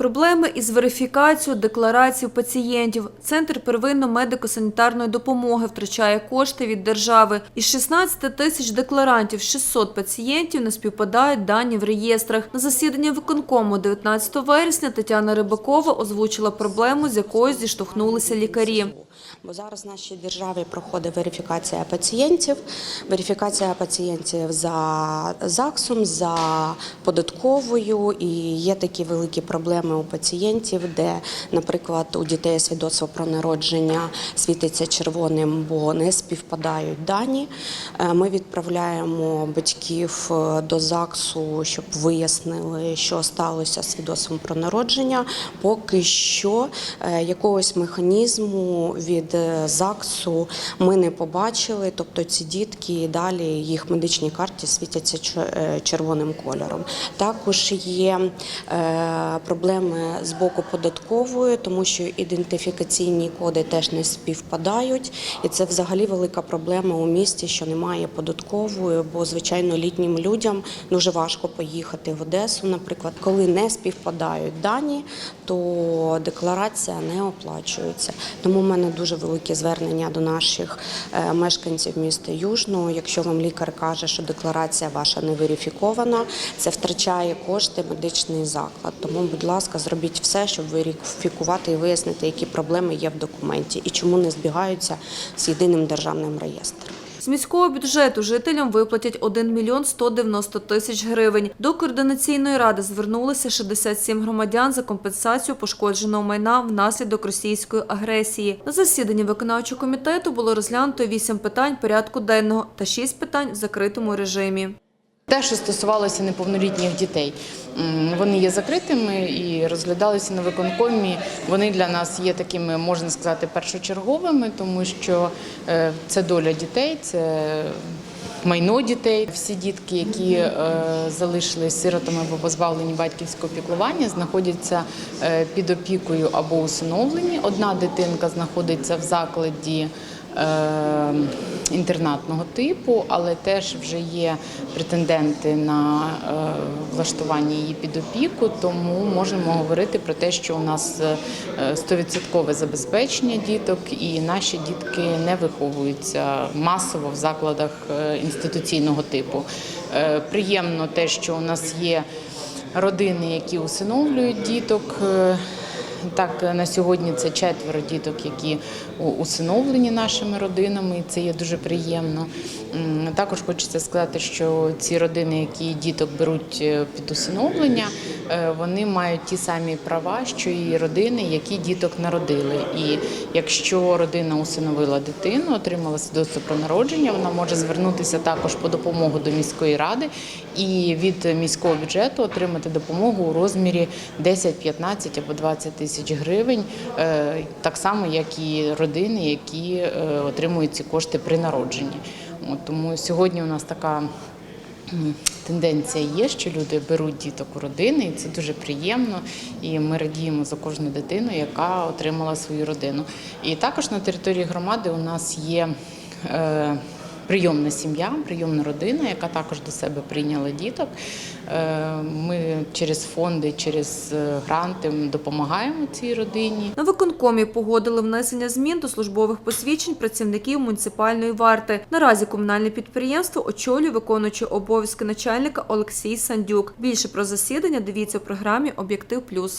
Проблеми із верифікацією декларацій пацієнтів. Центр первинної медико-санітарної допомоги втрачає кошти від держави. Із 16 тисяч декларантів 600 пацієнтів не співпадають дані в реєстрах. На засіданні виконкому 19 вересня Тетяна Рибакова озвучила проблему, з якою зіштовхнулися лікарі. Бо зараз в нашій державі проходить верифікація пацієнтів, верифікація пацієнтів за ЗАГСом, за податковою, і є такі великі проблеми у пацієнтів, де, наприклад, у дітей свідоцтво про народження світиться червоним, бо не співпадають дані. Е, Ми відправляємо батьків е, до ЗАГСу, щоб вияснили, що сталося з свідоцтвом про народження. Поки що е, якогось механізму від ЗАГСу ми не побачили. Тобто ці дітки далі їх медичні карті світяться червоним кольором. Також є е, проблеми з боку податкової, тому що ідентифікаційні коди теж не співпадають, і це взагалі велика проблема у місті, що немає податкової, бо звичайно літнім людям дуже важко поїхати в Одесу. Наприклад, коли не співпадають дані, то декларація не оплачується. Тому в мене дуже велике звернення до наших е, мешканців міста Южного. Якщо вам лікар каже, що декларація ваша не верифікована, це втрачає кошти медичний заклад. Тому, будь ласка, зробіть все, щоб верифікувати і вияснити, які проблеми є в документі і чому не збігаються з єдиним державним реєстром. З міського бюджету жителям виплатять 1 мільйон 190 тисяч гривень. До координаційної ради звернулися 67 громадян за компенсацію пошкодженого майна внаслідок російської агресії. На засіданні виконавчого комітету було розглянуто 8 питань порядку денного та 6 питань в закритому режимі. Те, що стосувалося неповнолітніх дітей, вони є закритими і розглядалися на виконкомі. Вони для нас є такими, можна сказати, першочерговими, тому що е, це доля дітей, це майно дітей. Всі дітки, які е, залишились сиротами або позбавлені батьківського піклування, знаходяться е, під опікою або усиновлені. Одна дитинка знаходиться в закладі. Е, Інтернатного типу, але теж вже є претенденти на е, влаштування її під опіку, тому можемо говорити про те, що у нас е, 100% забезпечення діток, і наші дітки не виховуються масово в закладах е, інституційного типу. Е, Приємно те, що у нас є родини, які усиновлюють діток. Так, на сьогодні це четверо діток, які усиновлені нашими родинами, і це є дуже приємно. Також хочеться сказати, що ці родини, які діток беруть е, під усиновлення, вони мають ті самі права, що і родини, які діток народили. І якщо родина усиновила дитину, отримала свідоцтво про народження, вона може звернутися також по допомогу до міської ради і від міського бюджету отримати допомогу у розмірі 10, 15 або 20 тисяч гривень, е, так само як і родини, які е, отримують ці кошти при народженні. Тому сьогодні у нас така тенденція є, що люди беруть діток у родини, і це дуже приємно. І ми радіємо за кожну дитину, яка отримала свою родину. І також на території громади у нас є. Прийомна сім'я, прийомна родина, яка також до себе прийняла діток. Е, Ми через фонди, через е, гранти допомагаємо цій родині. На виконкомі погодили внесення змін до службових посвідчень працівників муніципальної варти. Наразі комунальне підприємство очолює виконуючий обов'язки начальника Олексій Сандюк. Більше про засідання дивіться в програмі Об'єктив Плюс.